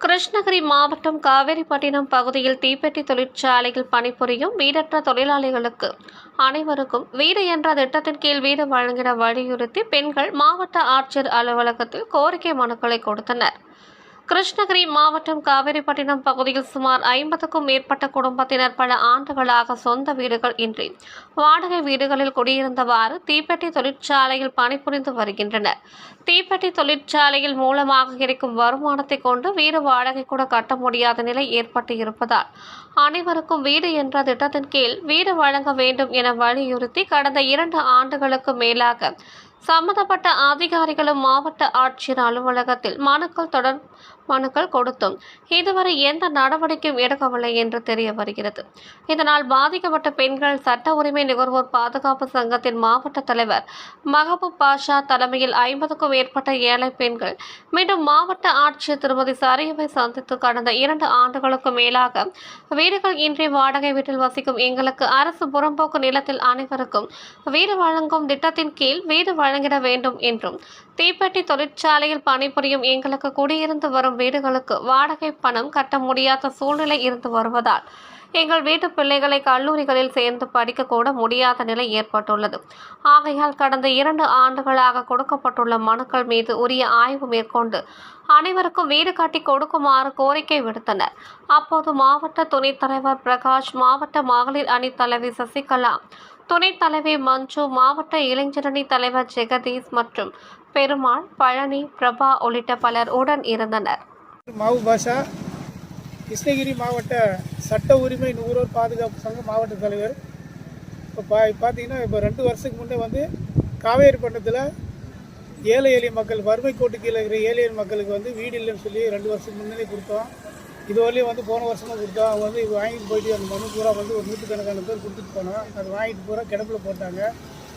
கிருஷ்ணகிரி மாவட்டம் காவேரிப்பட்டினம் பகுதியில் தீப்பெட்டி தொழிற்சாலையில் பணிபுரியும் வீடற்ற தொழிலாளிகளுக்கு அனைவருக்கும் வீடு என்ற திட்டத்தின் கீழ் வீடு வழங்கிட வலியுறுத்தி பெண்கள் மாவட்ட ஆட்சியர் அலுவலகத்தில் கோரிக்கை மனுக்களை கொடுத்தனர். கிருஷ்ணகிரி மாவட்டம் காவேரிப்பட்டினம் பகுதியில் சுமார் ஐம்பதுக்கும் மேற்பட்ட குடும்பத்தினர் பல ஆண்டுகளாக சொந்த வீடுகள் இன்றி வாடகை வீடுகளில் குடியிருந்தவாறு தீப்பெட்டி தொழிற்சாலையில் பணிபுரிந்து வருகின்றனர். தீப்பெட்டி தொழிற்சாலையில் மூலமாக கிடைக்கும் வருமானத்தை கொண்டு வீடு வாடகை கூட கட்ட முடியாத நிலை ஏற்பட்டு இருப்பதால் அனைவருக்கும் வீடு என்ற திட்டத்தின் கீழ் வீடு வழங்க வேண்டும் என வலியுறுத்தி கடந்த இரண்டு ஆண்டுகளுக்கு மேலாக சம்பந்தப்பட்ட அதிகாரிகளும் மாவட்ட ஆட்சியர் அலுவலகத்தில் மனுக்கள் தொடர் மனுக்கள் கொடுத்தும். இதுவரை எந்த நடவடிக்கையும் எடுக்கவில்லை என்று தெரிய வருகிறது. இதனால் பாதிக்கப்பட்ட பெண்கள் சட்ட உரிமை நுகர்வோர் பாதுகாப்பு சங்கத்தின் மாவட்ட தலைவர் மஹபூப் பாஷா தலைமையில் ஐம்பதுக்கும் மேற்பட்ட ஏழை பெண்கள் மீண்டும் மாவட்ட ஆட்சியர் திருமதி சரியவை சந்தித்து கடந்த இரண்டு ஆண்டுகளுக்கு மேலாக வீடுகள் இன்றி வாடகை வீட்டில் வசிக்கும் எங்களுக்கு அரசு புறம்போக்கு நிலத்தில் அனைவருக்கும் வீடு வழங்கும் திட்டத்தின் கீழ் வீடு வழங்கிட வேண்டும் என்றும் தீப்பெட்டி தொழிற்சாலையில் பணிபுரியும் எங்களுக்கு குடியிருந்து வரும் வீடுகளுக்கு வாடகை பணம் கட்ட முடியாத சூழ்நிலை இருந்து வருவதால் எங்கள் வீட்டு பிள்ளைகளை கல்லூரிகளில் சேர்ந்து படிக்க கூட முடியாத நிலை ஏற்பட்டுள்ளது. ஆகையால் கடந்த இரண்டு ஆண்டுகளாக கொடுக்கப்பட்டுள்ள மனுக்கள் மீது உரிய ஆய்வு மேற்கொண்டு அனைவருக்கும் வீடு கட்டி கொடுக்குமாறு கோரிக்கை விடுத்தனர். அப்போது மாவட்ட துணைத் தலைவர் பிரகாஷ் மாவட்ட மகளிர் அணி தலைவி சசிகலா துணைத் தலைவி மஞ்சு மாவட்ட இளைஞரணி தலைவர் ஜெகதீஷ் மற்றும் பெருமாள் பழனி பிரபா உள்ளிட்ட பலர் உடன் இருந்தனர். கிருஷ்ணகிரி மாவட்ட சட்ட உரிமை நுகர்வோர் பாதுகாப்பு சங்க மாவட்ட தலைவர். இப்போ பா பார்த்தீங்கன்னா இப்போ ரெண்டு வருஷத்துக்கு முன்னே வந்து காவேரி பட்டத்தில் ஏழை எளிய மக்கள் வறுமை கோட்டு கீழே இருக்கிற ஏழை எளிய மக்களுக்கு வந்து வீடு இல்லைன்னு சொல்லி ரெண்டு வருஷத்துக்கு முன்னாடி கொடுத்தோம். இது வரலையும் வந்து போன வருஷமும் கொடுத்தோம். அவங்க வந்து வாங்கிட்டு போயிட்டு அந்த மனு பூரா வந்து ஒரு நூற்றுக்கணக்கான பேர் கொடுத்துட்டு போனோம். அது வாங்கிட்டு பூரா கிடப்பில் போட்டாங்க.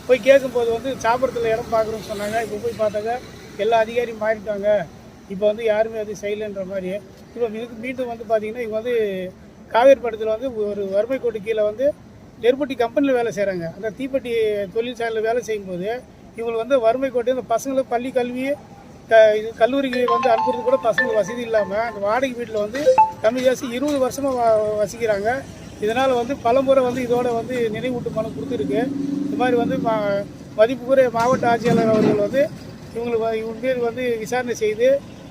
போய் கேட்கும்போது வந்து சாப்பிட்றதுல இடம் பார்க்குறோன்னு சொன்னாங்க. இப்போ போய் பார்த்தாக்க எல்லா அதிகாரியும் மாறிட்டாங்க. இப்போ வந்து யாருமே அது செய்யலைன்ற மாதிரி இப்போ இதுக்கு மீண்டும் வந்து பார்த்தீங்கன்னா இவங்க வந்து காவேரி படத்தில் வந்து ஒரு வறுமை கோட்டு கீழே வந்து நெருப்பட்டி கம்பெனியில் வேலை செய்கிறாங்க அந்த தீப்பெட்டி தொழிற்சாலையில் வேலை செய்யும்போது இவங்களுக்கு வந்து வறுமை கோட்டை இந்த பசங்களுக்கு பள்ளி கல்வி க இது கல்லூரிக்கு வந்து அனுப்புறது கூட பசங்களுக்கு வசதி இல்லாமல் அந்த வாடகை வீட்டில் வந்து தமிழ் ஜாஸ்தி இருபது வருஷமாக வ வசிக்கிறாங்க. இதனால் வந்து பலமுறை வந்து இதோட வந்து நினைவூட்டு மனு கொடுத்துருக்கு. இது மாதிரி வந்து ம மதிப்புக்குரிய மாவட்ட ஆட்சியாளர் அவர்கள் வந்து இவங்களுக்கு இவங்க பேர் வந்து விசாரணை செய்து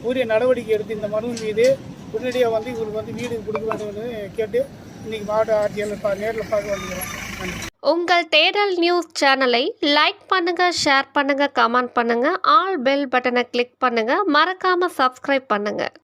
உரிய நடவடிக்கை எடுத்து இந்த மனு மீது உடனடியாக வந்து இவங்களுக்கு வந்து வீடு கொடுக்க வேண்டும் என்று கேட்டு இன்னைக்கு மாவட்ட ஆட்சியாளர் நேரில் பார்க்க வந்துக்கிறோம் நன்றி. உங்கள் தேடல் நியூஸ் சேனலை லைக் பண்ணுங்க ஷேர் பண்ணுங்க கமெண்ட் பண்ணுங்க ஆல் பெல் பட்டனை கிளிக் பண்ணுங்க மறக்காம சப்ஸ்கிரைப் பண்ணுங்க.